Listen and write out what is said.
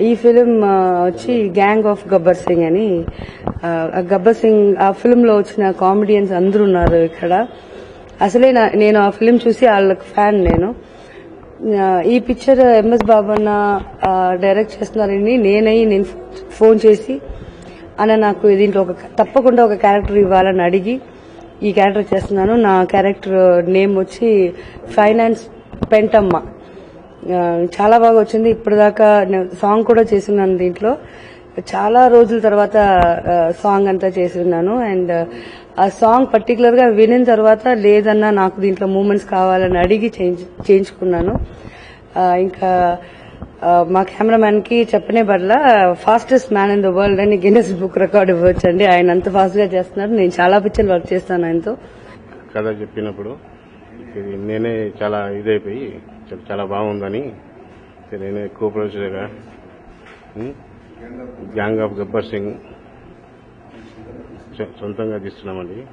ఈ ఫిలిం వచ్చి gang of Gabbar Singh అని. గబ్బర్ సింగ్ ఆ ఫిలింలో వచ్చిన కామెడియన్స్ అందరూ ఉన్నారు ఇక్కడ. అసలే నా- నేను ఆ ఫిలిం చూసి వాళ్ళకి ఫ్యాన్ నేను. ఈ పిక్చర్ ఎంఎస్ బాబన్న డైరెక్ట్ చేస్తున్నారని నేనై నేను ఫోన్ చేసి అన్న నాకు దీంట్లో ఒక తప్పకుండా ఒక క్యారెక్టర్ ఇవ్వాలని అడిగి ఈ క్యారెక్టర్ చేస్తున్నాను. నా క్యారెక్టర్ నేమ్ వచ్చి ఫైనాన్స్ పెంటమ్మ చాలా బాగా వచ్చింది. ఇప్పటిదాకా నేను సాంగ్ కూడా చేస్తున్నాను దీంట్లో. చాలా రోజుల తర్వాత సాంగ్ అంతా చేసి ఉన్నాను అండ్ ఆ సాంగ్ పర్టికులర్గా వినిన తర్వాత లేదన్నా నాకు దీంట్లో మూమెంట్స్ కావాలని అడిగి చేయించుకున్నాను. ఇంకా మా కెమెరామ్యాన్కి చెప్పనే బదుల fastest man in the world అని గిన్నెస్ బుక్ రికార్డ్ ఇవ్వచ్చు అండి ఆయన అంత ఫాస్ట్గా చేస్తున్నారు. నేను చాలా పిక్చర్లు వర్క్ చేస్తాను ఆయనతో. కథ చెప్పినప్పుడు నేనే చాలా ఇదైపోయి చాలా- బాగుందని నేను ఎక్కువ ప్రొడ్యూసర్గా గ్యాంగ్ ఆఫ్ గబ్బర్ సింగ్. సొంతంగా తీస్తున్నామండి.